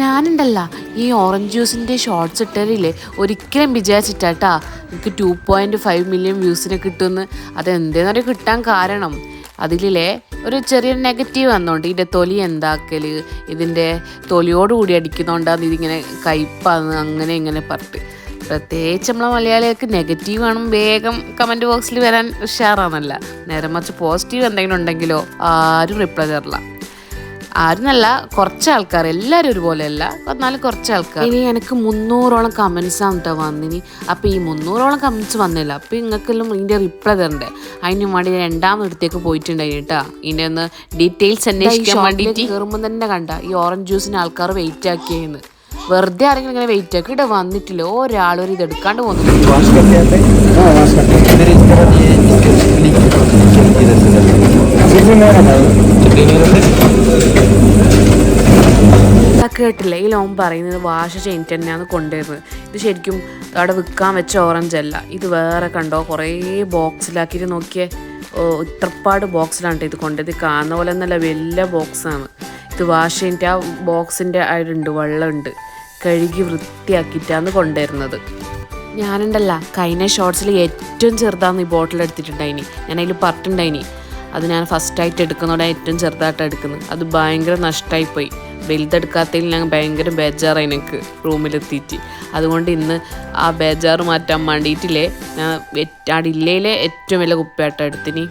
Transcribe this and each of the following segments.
ഞാനുണ്ടല്ല ഈ orange ജ്യൂസിന്റെ shorts ഇട്ടതിൽ ഒരിക്കലും വിചാരിച്ചിട്ടാട്ടാ എനിക്ക് ടു പോയിന്റ് ഫൈവ് മില്യൺ വ്യൂസിന് കിട്ടുമെന്ന് അതെന്തേന്നൊരു കിട്ടാൻ കാരണം. അതിലെ ഒരു ചെറിയ നെഗറ്റീവ് വന്നോണ്ട് ഇതിന്റെ തൊലി എന്താക്കൽ ഇതിന്റെ തൊലിയോടുകൂടി അടിക്കുന്നതുകൊണ്ടാണ് ഇതിങ്ങനെ കയ്പാന്ന് അങ്ങനെ ഇങ്ങനെ പറഞ്ഞിട്ട്. പ്രത്യേകിച്ച് നമ്മളെ മലയാളികൾക്ക് നെഗറ്റീവ് കാണും വേഗം കമന്റ് ബോക്സിൽ വരാൻ ഉഷാറാണല്ല നേരെ മറിച്ച് പോസിറ്റീവ് എന്തെങ്കിലും ഉണ്ടെങ്കിലോ ആരും റിപ്ലൈ തരില്ല. ആരുന്നല്ല കുറച്ച് ആൾക്കാർ എല്ലാവരും ഒരുപോലെയല്ല. എന്നാലും കുറച്ച് ആൾക്കാർ ഇനി എനിക്ക് മുന്നൂറോളം കമൻസ് ആണ് കേട്ടോ വന്നിനി. അപ്പോൾ ഈ മുന്നൂറോളം കമൻസ് വന്നില്ല. അപ്പോൾ നിങ്ങൾക്കെല്ലാം ഇതിന്റെ റിപ്ലൈ തരണ്ടേ? അതിന് വേണ്ടി ഞാൻ രണ്ടാമത്തെ പോയിട്ടുണ്ടായി കേട്ടോ ഇതിന്റെ ഒന്ന് ഡീറ്റെയിൽസ് അന്വേഷിക്കാൻ വേണ്ടിയിട്ട് കയറുമ്പോൾ തന്നെ കണ്ട ഈ ഓറഞ്ച് ജ്യൂസിന് ആൾക്കാർ വെയിറ്റ് ആക്കിയെന്ന്. വെറുതെ ആരെങ്കിലും ഇങ്ങനെ വെയിറ്റ് ആക്കി. ഇവിടെ വന്നിട്ടില്ല. ഒരാളൊരു ഇത് എടുക്കാണ്ട് പോകുന്നില്ല കേട്ടില്ലേ. ഈ ലോൺ പറയുന്നത് വാഷ് ചെയ്തിട്ട് തന്നെയാണ് കൊണ്ടുവരുന്നത്. ഇത് ശരിക്കും അവിടെ വിൽക്കാൻ വെച്ച ഓറഞ്ച് അല്ല. ഇത് വേറെ കണ്ടോ? കുറേ ബോക്സിലാക്കിയിട്ട് നോക്കിയേ. ഇത്രപ്പാട് ബോക്സിലാണ് ഇത് കൊണ്ടത് കാണുന്ന പോലെ നല്ല വലിയ ബോക്സാണ് ഇത് വാഷ് ചെയ്തിട്ട് ആ ബോക്സിന്റെ ആയിട്ടുണ്ട് വെള്ളമുണ്ട്. കഴുകി വൃത്തിയാക്കിയിട്ടാണ് കൊണ്ടുവരുന്നത്. ഞാനുണ്ടല്ല കഴിഞ്ഞ ഷോർട്സിൽ ഏറ്റവും ചെറുതാണ് ഈ ബോട്ടിൽ എടുത്തിട്ടുണ്ടായിനി. ഞാൻ അതിൽ പറഞ്ഞിട്ടുണ്ടായിനി അത് ഞാൻ ഫസ്റ്റായിട്ട് എടുക്കുന്നതോടെ ഏറ്റവും ചെറുതായിട്ടാണ് എടുക്കുന്നത്. അത് ഭയങ്കര നഷ്ടമായി പോയി വലുതെടുക്കാത്തതിൽ ഞാൻ ഭയങ്കര ബേജാറായി എനിക്ക് റൂമിലെത്തിയിട്ട്. അതുകൊണ്ട് ഇന്ന് ആ ബേജാറ് മാറ്റാൻ വേണ്ടിയിട്ടില്ലേ ഞാൻ ആ ഡില്ലയിലെ ഏറ്റവും വലിയ കുപ്പിയാട്ടം എടുത്തിനി.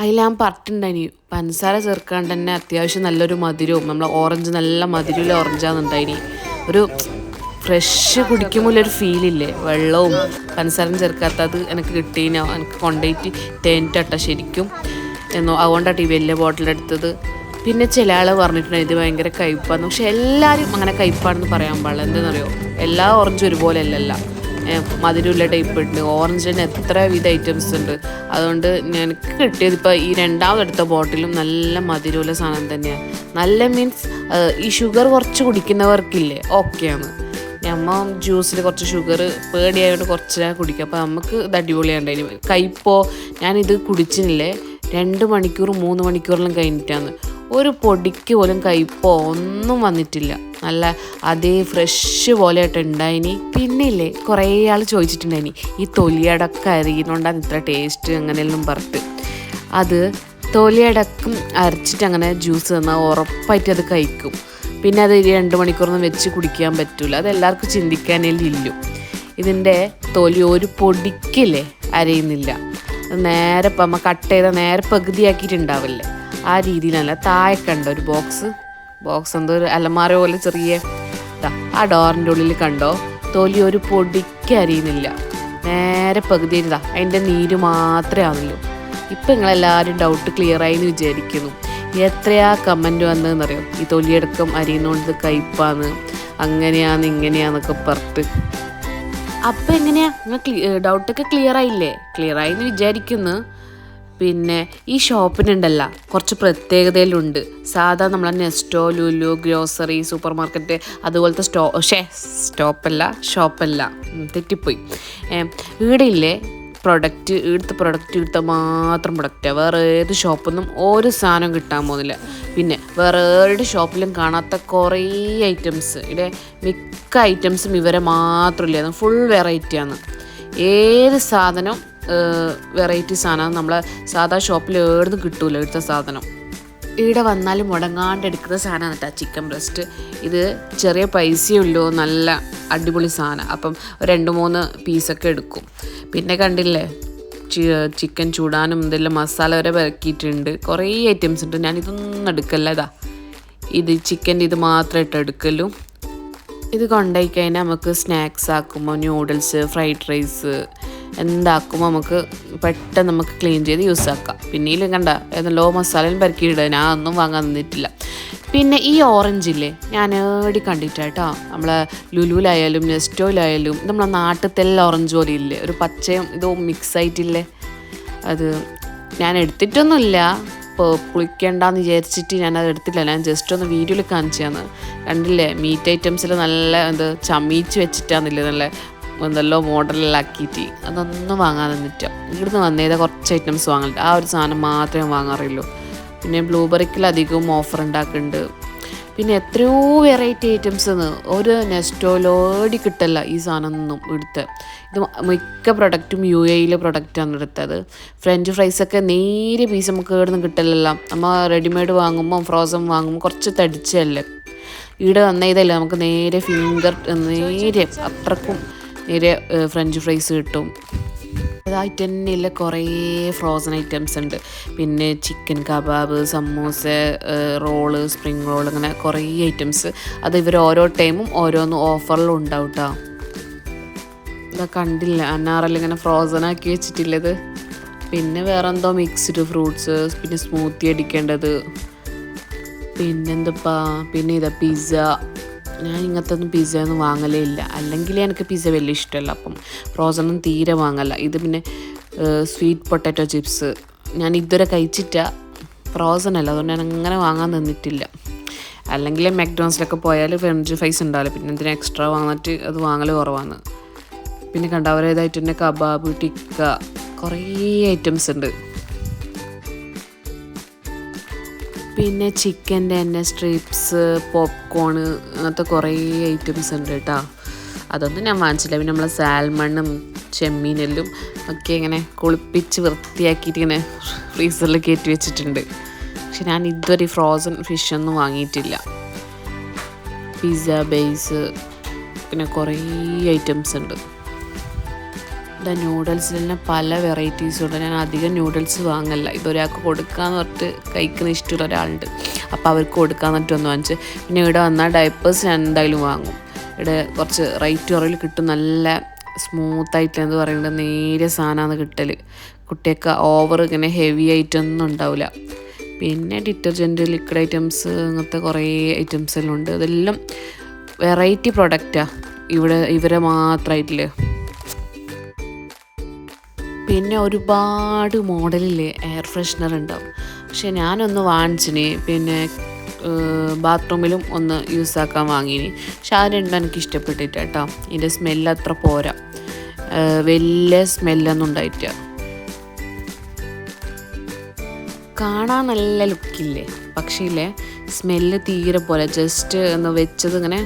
അതിൽ ഞാൻ പറഞ്ഞിട്ടുണ്ടായിനി പഞ്ചസാര ചേർക്കാണ്ട് തന്നെ അത്യാവശ്യം നല്ലൊരു മധുരവും നമ്മളെ ഓറഞ്ച് നല്ല മധുരമുള്ള ഓറഞ്ചാന്നുണ്ടായിനി ഒരു ഫ്രഷ് കുടിക്കുമ്പോൾ ഒരു ഫീലില്ലേ വെള്ളവും പഞ്ചസാരം ചേർക്കാത്തത് എനിക്ക് കിട്ടീനോ എനിക്ക് കൊണ്ടുപോയിട്ട് തേനിട്ടട്ട ശരിക്കും. എന്നോ അതുകൊണ്ടാണ് ഈ വലിയ ബോട്ടിൽ എടുത്തത്. പിന്നെ ചില ആൾ പറഞ്ഞിട്ടുണ്ട് ഇത് ഭയങ്കര കയ്പ്പാന്ന് പക്ഷെ എല്ലാവരും അങ്ങനെ കയ്പ്പാണെന്ന് പറയാൻ പാടില്ല. എന്താണെന്നറിയോ എല്ലാ ഓറഞ്ചും ഒരുപോലെ അല്ലല്ല മധുരമുള്ള ടൈപ്പ് ഉണ്ട്. ഓറഞ്ചിന് എത്ര വിധ ഐറ്റംസ് ഉണ്ട്. അതുകൊണ്ട് എനിക്ക് കിട്ടിയത് ഇപ്പോൾ ഈ രണ്ടാമതെടുത്ത ബോട്ടിലും നല്ല മധുരമുള്ള സാധനം തന്നെയാണ് നല്ല മീൻസ് ഈ ഷുഗർ കുറച്ച് കുടിക്കുന്നവർക്കില്ലേ? ഓക്കെയാണ് ഞമ്മ ജ്യൂസിൽ കുറച്ച് ഷുഗർ പേടിയായതുകൊണ്ട് കുറച്ച് കുടിക്കുക അപ്പോൾ നമുക്ക് ഇത് അടിപൊളിയാണ്ടായിരുന്നു കയ്പോ ഞാനിത് കുടിച്ചില്ലേ രണ്ട് മണിക്കൂർ മൂന്ന് മണിക്കൂറിലും കഴിഞ്ഞിട്ടാണ് ഒരു പൊടിക്ക് പോലും കയ്പോ ഒന്നും വന്നിട്ടില്ല. നല്ല അതേ ഫ്രഷ് പോലെ ഉണ്ടായിനി. പിന്നെ ഇല്ലേ കുറേ ആൾ ചോദിച്ചിട്ടുണ്ടായിനി ഈ തൊലിയടക്കം അരിയുന്നോണ്ടാണ് ഇത്ര ടേസ്റ്റ് അങ്ങനെയെല്ലാം പറഞ്ഞിട്ട്. അത് തൊലിയടക്കം അരച്ചിട്ട് അങ്ങനെ ജ്യൂസ് തന്നാൽ ഉറപ്പായിട്ട് അത് കഴിക്കും. പിന്നെ അത് രണ്ട് മണിക്കൂറൊന്നും വെച്ച് കുടിക്കാൻ പറ്റില്ല അത് എല്ലാവർക്കും ചിന്തിക്കാനേ ഇല്ലു ഇതിന്റെ തൊലി ഒരു പൊടിക്കില്ലേ അരയുന്നില്ല. നേരെ നമ്മൾ കട്ട് ചെയ്ത നേരെ പകുതിയാക്കിയിട്ടുണ്ടാവില്ലേ? ആ രീതിയിലല്ല. താഴെ കണ്ട ഒരു ബോക്സ് ബോക്സ് എന്തോ ഒരു അലമാര പോലെ ചെറിയ ആ ഡോറിന്റെ ഉള്ളിൽ കണ്ടോ? തൊലി ഒരു പൊടിക്ക് അരിയുന്നില്ല. നേരെ പകുതി ഇതാ അതിന്റെ നീര് മാത്രമേ ആവുന്നുള്ളൂ. ഇപ്പം നിങ്ങളെല്ലാവരും ഡൗട്ട് ക്ലിയർ ആയി എന്ന് വിചാരിക്കുന്നു. എത്രയാ കമന്റ് വന്നതെന്നറിയാം? ഈ തൊലിയടക്കം അരിയുന്നോണ്ട് കയ്പാന്ന്. അങ്ങനെയാന്ന് ഇങ്ങനെയാന്നൊക്കെ പറഞ്ഞിട്ട്. അപ്പം എങ്ങനെയാ? നിങ്ങൾ ഡൗട്ടൊക്കെ ക്ലിയർ ആയില്ലേ? ക്ലിയർ ആയി എന്ന് വിചാരിക്കുന്നു. പിന്നെ ഈ ഷോപ്പിനുണ്ടല്ല കുറച്ച് പ്രത്യേകതയിലുണ്ട്. സാധാ നമ്മളെ Nesto Lulu grocery supermarket അതുപോലത്തെ സ്റ്റോ ഷേ സ്റ്റോപ്പല്ല ഷോപ്പല്ല. തെറ്റിപ്പോയി. ഇവിടെ ഇല്ലേ പ്രൊഡക്റ്റ് ഇവിടുത്തെ പ്രൊഡക്റ്റ് ഇവിടുത്തെ മാത്രം പ്രൊഡക്റ്റാണ് വേറെ ഏത് ഷോപ്പൊന്നും ഒരു സാധനം കിട്ടാൻ പോകുന്നില്ല. പിന്നെ വേറെ ഏത് ഷോപ്പിലും കാണാത്ത കുറേ ഐറ്റംസ് ഇവിടെ മിക്ക ഐറ്റംസും ഇവരെ മാത്രമില്ല ഫുൾ വെറൈറ്റിയാണ് ഏത് സാധനം വെറൈറ്റി സാധനം നമ്മളെ സാധാ ഷോപ്പിൽ ഏടുന്നും കിട്ടൂല ഇവിടുത്തെ സാധനം. ഇവിടെ വന്നാൽ മുടങ്ങാണ്ട് എടുക്കുന്ന സാധനമാണ് കേട്ടോ ചിക്കൻ ബ്രസ്റ്റ് ഇത് ചെറിയ പൈസയേ ഉള്ളൂ. നല്ല അടിപൊളി സാധനം. അപ്പം രണ്ട് മൂന്ന് പീസൊക്കെ എടുക്കും. പിന്നെ കണ്ടില്ലേ? ചിക്കൻ ചൂടാനും ഇതെല്ലാം മസാല വരെ വരക്കിയിട്ടുണ്ട് കുറേ ഐറ്റംസ് ഉണ്ട്. ഞാൻ ഇതൊന്നും എടുക്കല്ല ഇതാ ഇത് ചിക്കന്റെ ഇത് മാത്രമായിട്ട് എടുക്കലും. ഇത് കൊണ്ടുപോയി കഴിഞ്ഞാൽ നമുക്ക് സ്നാക്സ് ആക്കുമ്പോൾ ന്യൂഡിൽസ് ഫ്രൈഡ് റൈസ് എന്താക്കുമ്പോൾ നമുക്ക് പെട്ടെന്ന് നമുക്ക് ക്ലീൻ ചെയ്ത് യൂസ് ആക്കാം. പിന്നെയും കണ്ട ഏതല്ലോ മസാലയും പെരക്കിയിടുക ഞാൻ ഒന്നും വാങ്ങാൻ നിന്നിട്ടില്ല. പിന്നെ ഈ ഓറഞ്ചില്ലേ ഞാൻ ഏടി കണ്ടിട്ടാട്ടോ നമ്മളെ ലുലുവിലായാലും നെസ്റ്റോയിലായാലും നമ്മളെ നാട്ടിലത്തെ ഓറഞ്ച് പോലെ ഇല്ലേ? ഒരു പച്ചയും ഇതും മിക്സ് ആയിട്ടില്ലേ? അത് ഞാൻ എടുത്തിട്ടൊന്നുമില്ല. പുളിക്കണ്ടെന്ന് വിചാരിച്ചിട്ട് ഞാൻ അത് എടുത്തില്ല. ഞാൻ ജസ്റ്റ് ഒന്ന് വീഡിയോയിൽ കാണിച്ചാണ് കണ്ടില്ലേ? മീറ്റ് ഐറ്റംസിൽ നല്ല എന്ത് ചമീച്ച് വെച്ചിട്ടാന്നില്ലേ? നല്ല എന്തല്ലോ മോഡലിലാക്കിയിട്ട് അതൊന്നും വാങ്ങാതെ നിന്നിട്ട് ഇവിടുന്ന് വന്നേതാ കുറച്ച് ഐറ്റംസ് വാങ്ങലുണ്ട്. ആ ഒരു സാധനം മാത്രമേ വാങ്ങാറുള്ളൂ. പിന്നെ ബ്ലൂബെറിക്കിലധികവും ഓഫർ ഉണ്ടാക്കുന്നുണ്ട്. പിന്നെ എത്രയോ വെറൈറ്റി ഐറ്റംസ് എന്ന് ഒരു നെസ്റ്റോലോടി കിട്ടല്ല ഈ സാധനം ഒന്നും ഇവിടുത്തെ. ഇത് മിക്ക പ്രൊഡക്റ്റും യു എയിലെ പ്രൊഡക്റ്റാണ് എടുത്തത്. ഫ്രഞ്ച് ഫ്രൈസൊക്കെ നേരെ പീസ് നമുക്ക് ഇവിടുന്ന് കിട്ടലല്ല. നമ്മൾ റെഡിമെയ്ഡ് വാങ്ങുമ്പോൾ ഫ്രോസൺ വാങ്ങുമ്പോൾ കുറച്ച് തടിച്ചല്ലേ. ഇവിടെ വന്ന ഇതല്ല നമുക്ക് നേരെ ഫിംഗർ നേരെ അത്രക്കും നേരെ ഫ്രഞ്ച് ഫ്രൈസ് കിട്ടും. ഇതായിട്ട് തന്നെയുള്ള കുറേ ഫ്രോസൺ ഐറ്റംസ് ഉണ്ട്. പിന്നെ chicken kebab samosa roll spring roll അങ്ങനെ കുറേ ഐറ്റംസ് അത് ഇവർ ഓരോ ടൈമും ഓരോന്ന് ഓഫറിലും ഉണ്ടാവും കേട്ടോ ഇതാ കണ്ടില്ല അന്നാറല്ല ഇങ്ങനെ ഫ്രോസൺ ആക്കി വെച്ചിട്ടില്ലത്. പിന്നെ വേറെ എന്തോ മിക്സ്ഡ് ഫ്രൂട്ട്സ് പിന്നെ സ്മൂത്തി അടിക്കേണ്ടത്. പിന്നെന്തപ്പാ? പിന്നെ ഇതാ പിസ്സ ഞാൻ ഇങ്ങനത്തെ ഒന്നും പിസ്സ ഒന്നും വാങ്ങലേ ഇല്ല. അല്ലെങ്കിൽ എനിക്ക് പിസ്സ വലിയ ഇഷ്ടമല്ല. അപ്പം ഫ്രോസണൊന്നും തീരെ വാങ്ങല്ല. ഇത് പിന്നെ സ്വീറ്റ് പൊട്ടാറ്റോ ചിപ്സ് ഞാൻ ഇതുവരെ കഴിച്ചിട്ട ഫ്രോസൺ അല്ല. അതുകൊണ്ട് ഞാൻ അങ്ങനെ വാങ്ങാൻ നിന്നിട്ടില്ല. അല്ലെങ്കിൽ മെക്ഡോൺസിലൊക്കെ പോയാൽ ഫ്രഞ്ച് ഫ്രൈസ് ഉണ്ടാവില്ല പിന്നെ എന്തിനാ എക്സ്ട്രാ വാങ്ങിയിട്ട് അത് വാങ്ങൽ കുറവാണ് പിന്നെ കണ്ട അവരേതായിട്ട് തന്നെ കബാബ് ടിക്ക കുറേ ഐറ്റംസ് ഉണ്ട് പിന്നെ ചിക്കന്റെ തന്നെ സ്ട്രിപ്സ് പോപ്കോൺ അങ്ങനത്തെ കുറേ ഐറ്റംസ് ഉണ്ട് കേട്ടോ. അതൊന്നും ഞാൻ വാങ്ങിച്ചില്ല. പിന്നെ നമ്മളെ സാൽമണ്ണും ചെമ്മീനെല്ലും ഒക്കെ ഇങ്ങനെ കുളിപ്പിച്ച് വൃത്തിയാക്കിയിട്ട് ഇങ്ങനെ ഫ്രീസറിൽ കയറ്റി വെച്ചിട്ടുണ്ട്. പക്ഷെ ഞാൻ ഇതുവരെ ഫ്രോസൺ ഫിഷൊന്നും വാങ്ങിയിട്ടില്ല. പിസ്സ ബേസ് പിന്നെ കുറേ ഐറ്റംസ് ഉണ്ട്. ഇതാ ന്യൂഡിൽസിൽ തന്നെ പല വെറൈറ്റീസും ഉണ്ട്. ഞാൻ അധികം ന്യൂഡിൽസ് വാങ്ങല്ല ഇതൊരാൾക്ക് കൊടുക്കാന്ന് പറഞ്ഞിട്ട് കഴിക്കുന്ന ഇഷ്ടമുള്ള ഒരാളുണ്ട്. അപ്പോൾ അവർക്ക് കൊടുക്കാന്ന് പറഞ്ഞിട്ട് ഒന്ന് വാങ്ങിച്ച്. പിന്നെ ഇവിടെ വന്നാൽ ഡയപ്പേഴ്സ് ഞാൻ എന്തായാലും വാങ്ങും. ഇവിടെ കുറച്ച് റേറ്റ് കുറവിൽ കിട്ടും. നല്ല സ്മൂത്ത് ആയിട്ട് എന്ന് പറയുന്നത് നേരെ സാധനമാണ് കിട്ടൽ കുട്ടിയൊക്കെ ഓവർ ഇങ്ങനെ ഹെവി ആയിട്ടൊന്നും ഉണ്ടാവില്ല. പിന്നെ ഡിറ്റർജന്റ് ലിക്വിഡ് ഐറ്റംസ് അങ്ങനത്തെ കുറേ ഐറ്റംസ് എല്ലാം ഉണ്ട്. അതെല്ലാം വെറൈറ്റി പ്രൊഡക്റ്റാണ് ഇവിടെ ഇവരെ മാത്രമായിട്ടില്ലേ? പിന്നെ ഒരുപാട് മോഡലിൽ എയർ ഫ്രഷ്നർ ഉണ്ടാവും. പക്ഷെ ഞാനൊന്ന് വാങ്ങിച്ചിന് പിന്നെ ബാത്റൂമിലും ഒന്ന് യൂസ് ആക്കാൻ വാങ്ങിനി. പക്ഷെ ആ രണ്ടും എനിക്ക് ഇഷ്ടപ്പെട്ടിട്ട് കേട്ടോ ഇതിന്റെ സ്മെല്ല് അത്ര പോരാ. വലിയ സ്മെല്ലൊന്നും കാണാൻ നല്ല ലുക്കില്ലേ പക്ഷേ സ്മെല്ല് തീരെ പോലെ ജസ്റ്റ് ഒന്ന് വെച്ചത് ഇങ്ങനെ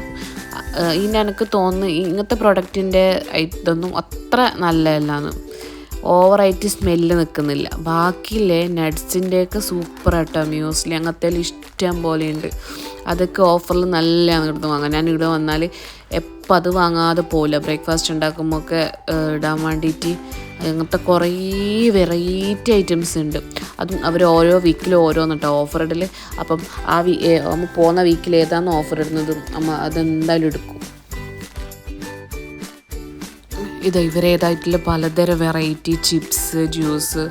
ഇതിന്റെ എനിക്ക് തോന്നുന്നു ഇങ്ങനത്തെ പ്രൊഡക്റ്റിന്റെ ഇതൊന്നും അത്ര നല്ലതല്ലാന്ന്. ഓവറായിട്ട് സ്മെല്ല് നിൽക്കുന്നില്ല. ബാക്കിയില്ലേ നട്ട്സിന്റെയൊക്കെ സൂപ്പർ ആട്ടോ മ്യൂസ്ലി. അങ്ങനത്തെ ഇഷ്ടം പോലെയുണ്ട്. അതൊക്കെ ഓഫറിൽ നല്ലതാണ് ഇവിടുന്ന് വാങ്ങാൻ ഞാൻ ഇവിടെ വന്നാൽ എപ്പോൾ അത് വാങ്ങാതെ പോകില്ല ബ്രേക്ക്ഫാസ്റ്റ് ഉണ്ടാക്കുമ്പോൾ ഒക്കെ ഇടാൻ വേണ്ടിയിട്ട് അങ്ങനത്തെ കുറേ വെറൈറ്റി ഐറ്റംസ് ഉണ്ട്. അതും അവർ ഓരോ വീക്കിൽ ഓരോന്നിട്ടോ ഓഫർ ഇടൽ അപ്പം ആ വീ നമ്മൾ പോകുന്ന വീക്കിൽ ഏതാണെന്ന് ഓഫർ ഇടുന്നതും നമ്മൾ അതെന്തായാലും എടുക്കും. ഇത് ഇവരേതായിട്ടുള്ള പലതരം വെറൈറ്റി ചിപ്സ് ജ്യൂസ്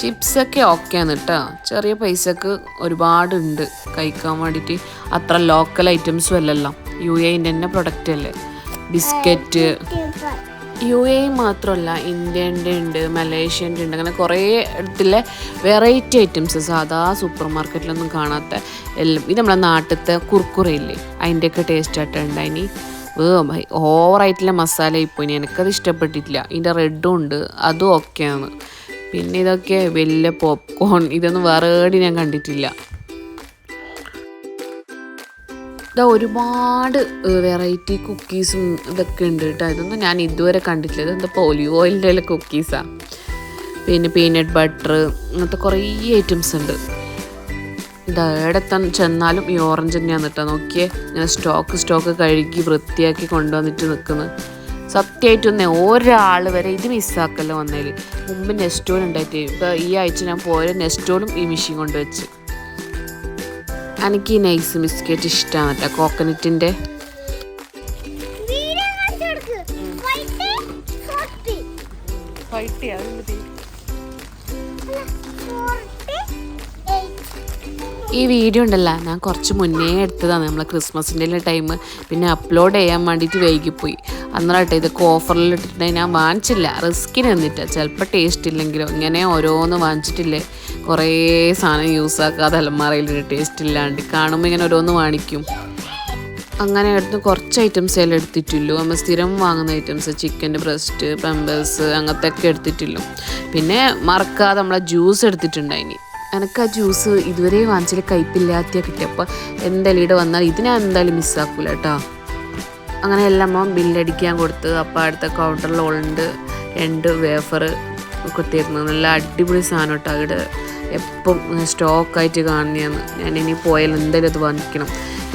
ചിപ്സൊക്കെ ആണ് കേട്ടോ ചെറിയ പൈസക്ക് ഒരുപാടുണ്ട് കഴിക്കാൻ വേണ്ടിയിട്ട്. അത്ര ലോക്കൽ ഐറ്റംസും അല്ലല്ലോ. യു എന്റെ തന്നെ പ്രൊഡക്റ്റ് അല്ലേ? ബിസ്ക്കറ്റ് യു എ മാത്രമല്ല ഇന്ത്യന്റെ ഉണ്ട് മലേഷ്യന്റെ ഉണ്ട് അങ്ങനെ കുറേ ഇടത്തിലെ വെറൈറ്റി ഐറ്റംസ് സാധാ സൂപ്പർ മാർക്കറ്റിലൊന്നും കാണാത്ത എല്ലാം ഇത് നമ്മളെ നാട്ടിലത്തെ കുർക്കുറയില്ലേ? അതിന്റെയൊക്കെ ടേസ്റ്റ് ആയിട്ടുണ്ട് ഇനി ഓവറായിട്ടുള്ള മസാല ഇപ്പോൾ ഇനി എനിക്കത് ഇഷ്ടപ്പെട്ടിട്ടില്ല. ഇതിന്റെ റെഡും ഉണ്ട്. അതും ഓക്കെയാണ് പിന്നെ ഇതൊക്കെ വലിയ പോപ്കോൺ ഇതൊന്നും വേറെ എവിടെയും ഞാൻ കണ്ടിട്ടില്ല. ഇതാ ഒരുപാട് വെറൈറ്റി കുക്കീസും ഇതൊക്കെ ഉണ്ട് കേട്ടോ. ഇതൊന്നും ഞാൻ ഇതുവരെ കണ്ടിട്ടില്ല. ഇതെന്താ ഒലിവ് ഓയിലിന്റെ കുക്കീസാണ് പിന്നെ പീനട്ട് ബട്ടർ അങ്ങനത്തെ കുറേ ഐറ്റംസ് ഉണ്ട്. എവിടെ ചെന്നാലും ഈ ഓറഞ്ച് തന്നെയാണ് നിട്ടാ നോക്കിയേ ഇങ്ങനെ സ്റ്റോക്ക് സ്റ്റോക്ക് കഴുകി വൃത്തിയാക്കി കൊണ്ടുവന്നിട്ട് നിൽക്കുന്നത് സത്യമായിട്ടൊന്നേ ഒരാൾ വരെ ഇത് മിസ്സാക്കല്ലോ വന്നതിൽ മുമ്പ് നെസ്റ്റോൾ ഉണ്ടായിട്ട് ഇപ്പോൾ ഈ ആഴ്ച ഞാൻ പോയ നെസ്റ്റോളും ഈ മെഷീൻ കൊണ്ടുവച്ച് എനിക്ക് ഈ നൈസ് ബിസ്ക്കറ്റ് ഇഷ്ടമാണ് കേട്ടോ കോക്കനറ്റിന്റെ ഈ വീഡിയോ ഉണ്ടല്ലോ ഞാൻ കുറച്ച് മുന്നേ എടുത്തതാണ് നമ്മളെ ക്രിസ്മസിന്റെ ടൈം പിന്നെ അപ്ലോഡ് ചെയ്യാൻ വേണ്ടിയിട്ട് വൈകിപ്പോയി. അന്നേരട്ടെ ഇതൊക്കെ ഓഫറിൽ ഇട്ടിട്ടുണ്ടെങ്കിൽ ഞാൻ വാങ്ങിച്ചില്ല. റിസ്കിന് നിന്നിട്ട്. ചിലപ്പോൾ ടേസ്റ്റ് ഇല്ലെങ്കിലും ഇങ്ങനെ ഓരോന്ന് വാങ്ങിച്ചിട്ടില്ലേ. കുറേ സാധനം യൂസ് ആക്കാതെ അലമാറയിൽ ടേസ്റ്റ് ഇല്ലാണ്ട് കാണുമ്പോൾ ഇങ്ങനെ ഓരോന്ന് വാങ്ങിക്കും. അങ്ങനെ എടുത്ത് കുറച്ച് ഐറ്റംസ് എല്ലാം എടുത്തിട്ടുള്ളൂ. നമ്മൾ സ്ഥിരം വാങ്ങുന്ന ഐറ്റംസ് ചിക്കന്റെ ബ്രസ്റ്റ് പെമ്പേഴ്സ് അങ്ങനത്തെ ഒക്കെ എടുത്തിട്ടുള്ളൂ. പിന്നെ മറക്കാതെ നമ്മളെ ജ്യൂസ് എടുത്തിട്ടുണ്ടായിനി. എനിക്ക് ആ ജ്യൂസ് ഇതുവരെ വാങ്ങിച്ചാൽ കയ്പില്ലാത്ത കിട്ടിയപ്പോൾ എന്തായാലും ഇവിടെ വന്നാൽ ഇത് ഞാൻ എന്തായാലും മിസ്സാക്കൂല കേട്ടോ. അങ്ങനെ എല്ലാം ബില്ലടിക്കാൻ കൊടുത്ത് അപ്പോൾ അടുത്ത കൗണ്ടറിൽ ഉണ്ട് രണ്ട് വേഫർ കൊത്തിയിരുന്നു. നല്ല അടിപൊളി സാധനം കേട്ടോ ഇവിടെ. എപ്പം സ്റ്റോക്കായിട്ട് കാണുന്നതാണ് ഞാൻ ഇനി പോയാൽ എന്തായാലും അത് വാങ്ങിക്കണം.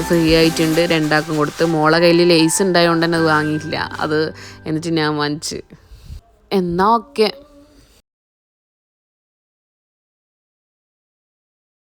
ഫ്രീ ആയിട്ടുണ്ട് രണ്ടാക്കും കൊടുത്ത്. മോളെ കയ്യിൽ ലേസ് ഉണ്ടായതുകൊണ്ട് തന്നെ അത് വാങ്ങിയില്ല അത് എന്നിട്ട് ഞാൻ വാങ്ങിച്ച്. എന്നാ ഓക്കെ